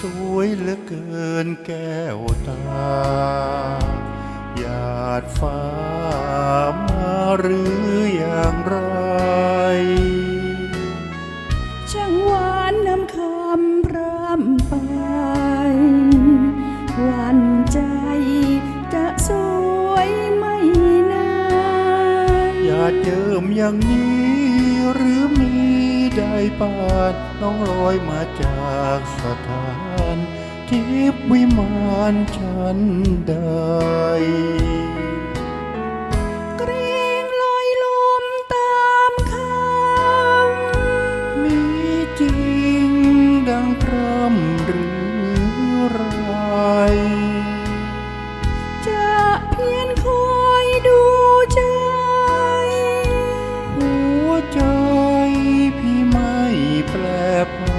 สวยเหลือเกินแก้วตา หยาดฟ้ามาหรืออย่างไรช่างหวานน้ำคำพร่ำไปหวันใจจะสวยไม่นานอย่าเจิมอย่างนี้หรือมีได้ปานน้องลอยมาจากสถาน ทิพย์วิมานฉันใดเกรงลอยลมตามคำมีจริงดังพร่ำหรือไรจะเพียงคอยดูใจ หัวใจพี่ไม่แปรผัน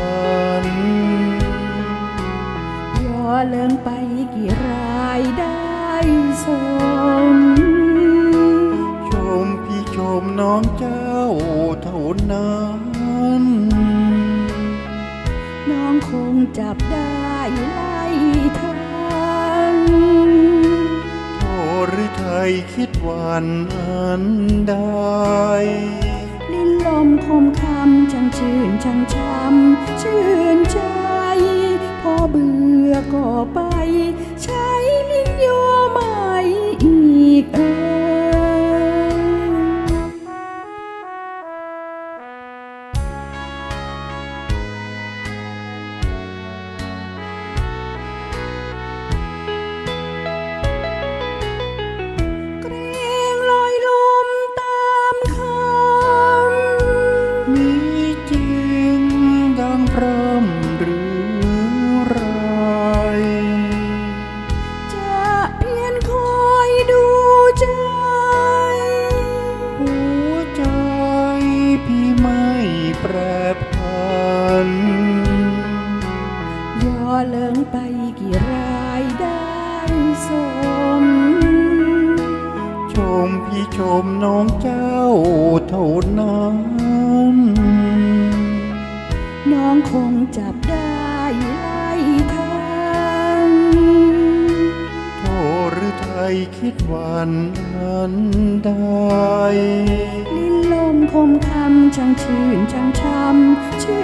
เลิงไปกี่รายได้สมชมพี่ชมน้องเจ้าเท่านั้นน้องคงจับได้ไล่ทันโทหรือไทยคิดวันอันใดลิ้นลมคมคำช่างชื่นช่างช้ำชื่นใจพอเบื่อ ก็ไป ใช้มินโยใหม่อี น ย่อเลิงไปกี่รายได้สม ชมพี่ชมน้องเจ้าเท่านั้น น้องคงจับได้ไล่ทันโทหรือไทยคิดวันอันใดลิ้นลมคมคำช่างชื่นช่างช้ำชื่